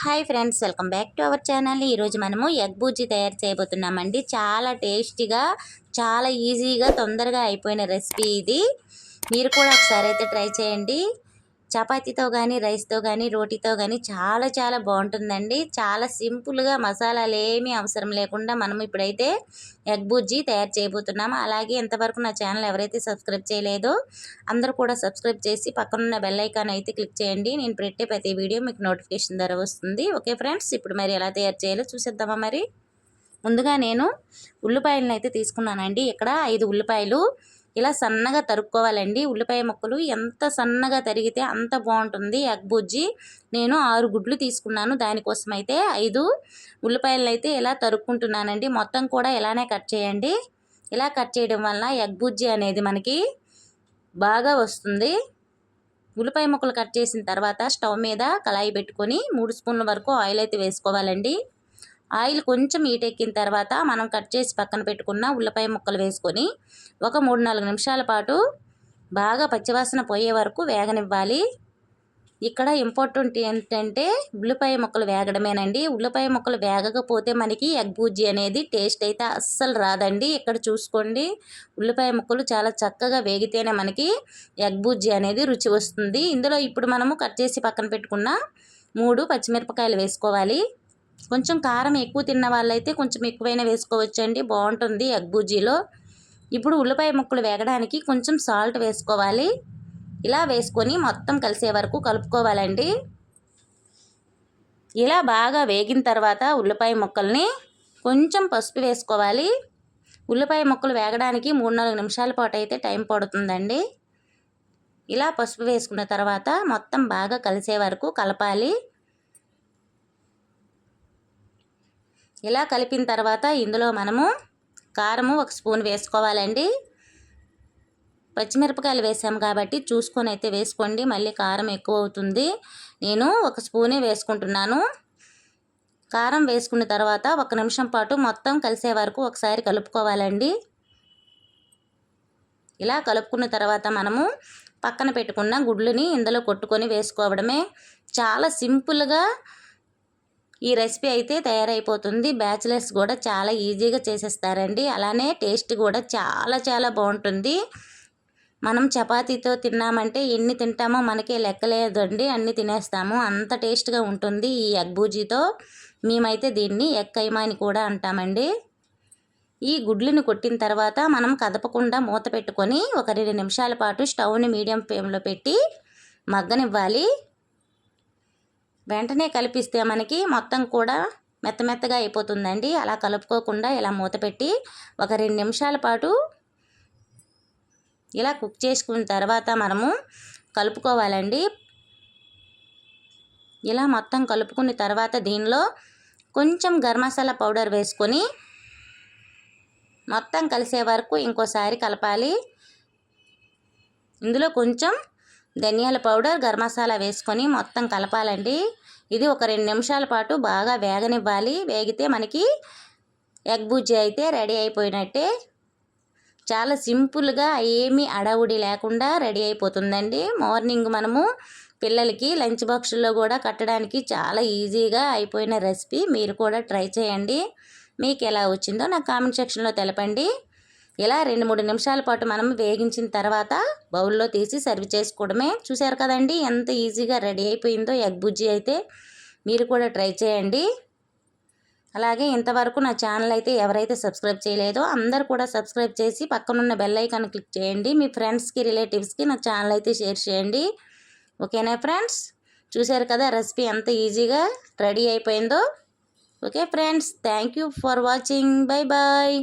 Hi friends welcome back to our channel. ఈరోజు మనము egg Buzi తయారు చేయబోతున్నామండి. చాలా టేస్టీగా చాలా ఈజీగా తొందరగా అయిపోయిన రెసిపీ ఇది. మీరు కూడా ఒకసారి అయితే ట్రై చేయండి. చపాతీతో కానీ రైస్తో కానీ రోటీతో కానీ చాలా చాలా బాగుంటుందండి. చాలా సింపుల్గా మసాలాలు ఏమీ అవసరం లేకుండా మనం ఇప్పుడైతే ఎగ్ బుజ్జి తయారు చేయబోతున్నాము అలాగే ఇంతవరకు నా ఛానల్ ఎవరైతే సబ్స్క్రైబ్ చేయలేదో అందరూ కూడా సబ్స్క్రైబ్ చేసి పక్కనున్న బెల్ ఐకాన్ అయితే క్లిక్ చేయండి. నేను పెట్టే ప్రతి వీడియో మీకు నోటిఫికేషన్ ధర వస్తుంది. ఓకే ఫ్రెండ్స్ ఇప్పుడు మరి ఎలా తయారు చేయాలో చూసేద్దామా మరి? ముందుగా నేను ఉల్లిపాయలను అయితే తీసుకున్నానండి. ఇక్కడ ఐదు ఉల్లిపాయలు ఇలా సన్నగా తరుక్కోవాలండి. ఉల్లిపాయ ముక్కలు ఎంత సన్నగా తరిగితే అంత బాగుంటుంది. ఎగ్ బుజ్జి నేను ఆరు గుడ్లు తీసుకున్నాను. దానికోసం అయితే ఐదు ఉల్లిపాయలను అయితే ఇలా తరుక్కుంటున్నానండి. మొత్తం కూడా ఇలానే కట్ చేయండి. ఇలా కట్ చేయడం వల్ల ఎగ్ బుజ్జి అనేది మనకి బాగా వస్తుంది. ఉల్లిపాయ ముక్కలు కట్ చేసిన తర్వాత స్టవ్ మీద కళాయి పెట్టుకొని మూడు స్పూన్ల వరకు ఆయిల్ అయితే వేసుకోవాలండి. ఆయిల్ కొంచెం ఎక్కిన తర్వాత మనం కట్ చేసి పక్కన పెట్టుకున్న ఉల్లిపాయ ముక్కలు వేసుకొని ఒక మూడు నాలుగు నిమిషాల పాటు బాగా పచ్చివాసన పోయే వరకు వేగనివ్వాలి. ఇక్కడ ఇంపార్టెంట్ ఏంటంటే ఉల్లిపాయ ముక్కలు వేగడమేనండి. ఉల్లిపాయ ముక్కలు వేగకపోతే మనకి ఎగ్ బూజీ అనేది టేస్ట్ అయితే అస్సలు రాదండి. ఇక్కడ చూసుకోండి ఉల్లిపాయ ముక్కలు చాలా చక్కగా వేగితేనే మనకి ఎగ్ బూజీ అనేది రుచి వస్తుంది. ఇందులో ఇప్పుడు మనము కట్ చేసి పక్కన పెట్టుకున్న మూడు పచ్చిమిరపకాయలు వేసుకోవాలి. కొంచెం కారం ఎక్కువ తిన్న వాళ్ళైతే కొంచెం ఎక్కువైనా వేసుకోవచ్చండి. బాగుంటుంది ఎగ్ బూజీలో ఇప్పుడు ఉల్లిపాయ ముక్కలు వేగడానికి కొంచెం సాల్ట్ వేసుకోవాలి. ఇలా వేసుకొని మొత్తం కలిసే వరకు కలుపుకోవాలండి. ఇలా బాగా వేగిన తర్వాత ఉల్లిపాయ ముక్కల్ని కొంచెం పసుపు వేసుకోవాలి. ఉల్లిపాయ ముక్కలు వేగడానికి మూడు నాలుగు నిమిషాల పాటు అయితే టైం పడుతుందండి. ఇలా పసుపు వేసుకున్న తర్వాత మొత్తం బాగా కలిసే వరకు కలపాలి. ఇలా కలిపిన తర్వాత ఇందులో మనము కారము ఒక స్పూన్ వేసుకోవాలండి. పచ్చిమిరపకాయలు వేసాము కాబట్టి చూసుకొని అయితే వేసుకోండి. మళ్ళీ కారం ఎక్కువ అవుతుంది. నేను ఒక స్పూనే వేసుకుంటున్నాను. కారం వేసుకున్న తర్వాత ఒక నిమిషం పాటు మొత్తం కలిసే వరకు ఒకసారి కలుపుకోవాలండి. ఇలా కలుపుకున్న తర్వాత మనము పక్కన పెట్టుకున్న గుడ్లని ఇందులో కొట్టుకొని వేసుకోవడమే. చాలా సింపుల్గా ఈ రెసిపీ అయితే తయారైపోతుంది. బ్యాచిలర్స్ కూడా చాలా ఈజీగా చేసేస్తారండి. అలానే టేస్ట్ కూడా చాలా చాలా బాగుంటుంది. మనం చపాతీతో తిన్నామంటే ఎన్ని తింటామో మనకే లెక్కలేదండి. అన్ని తినేస్తాము. అంత టేస్ట్గా ఉంటుంది ఈ ఎగ్ బూజీతో. మేమైతే దీన్ని ఎగ్ కైమా అని కూడా అంటామండి. ఈ గుడ్లను కొట్టిన తర్వాత మనం కదపకుండా మూత పెట్టుకొని ఒక రెండు నిమిషాల పాటు స్టవ్ని మీడియం ఫ్లేమ్లో పెట్టి మగ్గనివ్వాలి. వెంటనే కలిపిస్తే మనకి మొత్తం కూడా మెత్త మెత్తగా అయిపోతుందండి. అలా కలుపుకోకుండా ఇలా మూత పెట్టి ఒక రెండు నిమిషాల పాటు ఇలా కుక్ చేసుకున్న తర్వాత మనము కలుపుకోవాలండి. ఇలా మొత్తం కలుపుకున్న తర్వాత దీనిలో కొంచెం గరం మసాలా పౌడర్ వేసుకొని మొత్తం కలిసే వరకు ఇంకోసారి కలపాలి. ఇందులో కొంచెం ధనియాల పౌడర్ గరం మసాలా వేసుకొని మొత్తం కలపాలండి. ఇది ఒక రెండు నిమిషాల పాటు బాగా వేగనివ్వాలి. వేగితే మనకి ఎగ్ బుజ్జి అయితే రెడీ అయిపోయినట్టే. చాలా సింపుల్గా ఏమీ అడవుడి లేకుండా రెడీ అయిపోతుందండి. మార్నింగ్ మనము పిల్లలకి లంచ్ బాక్స్లో కూడా కట్టడానికి చాలా ఈజీగా అయిపోయిన రెసిపీ. మీరు కూడా ట్రై చేయండి. మీకు ఎలా వచ్చిందో నాకు కామెంట్ సెక్షన్లో తెలపండి. ఇలా రెండు మూడు నిమిషాల పాటు మనం వేగించిన తర్వాత బౌల్లో తీసి సర్వ్ చేసుకోవడమే. చూసారు కదండి ఎంత ఈజీగా రెడీ అయిపోయిందో ఎగ్ బుజ్జి అయితే. మీరు కూడా ట్రై చేయండి. అలాగే ఇంతవరకు నా ఛానల్ అయితే ఎవరైతే సబ్స్క్రైబ్ చేయలేదో అందరు కూడా సబ్స్క్రైబ్ చేసి పక్కనున్న బెల్ ఐకాన్ క్లిక్ చేయండి. మీ ఫ్రెండ్స్కి రిలేటివ్స్కి నా ఛానల్ అయితే షేర్ చేయండి. ఓకేనా ఫ్రెండ్స్? చూశారు కదా రెసిపీ ఎంత ఈజీగా రెడీ అయిపోయిందో. Okay friends thank for watching. Bye bye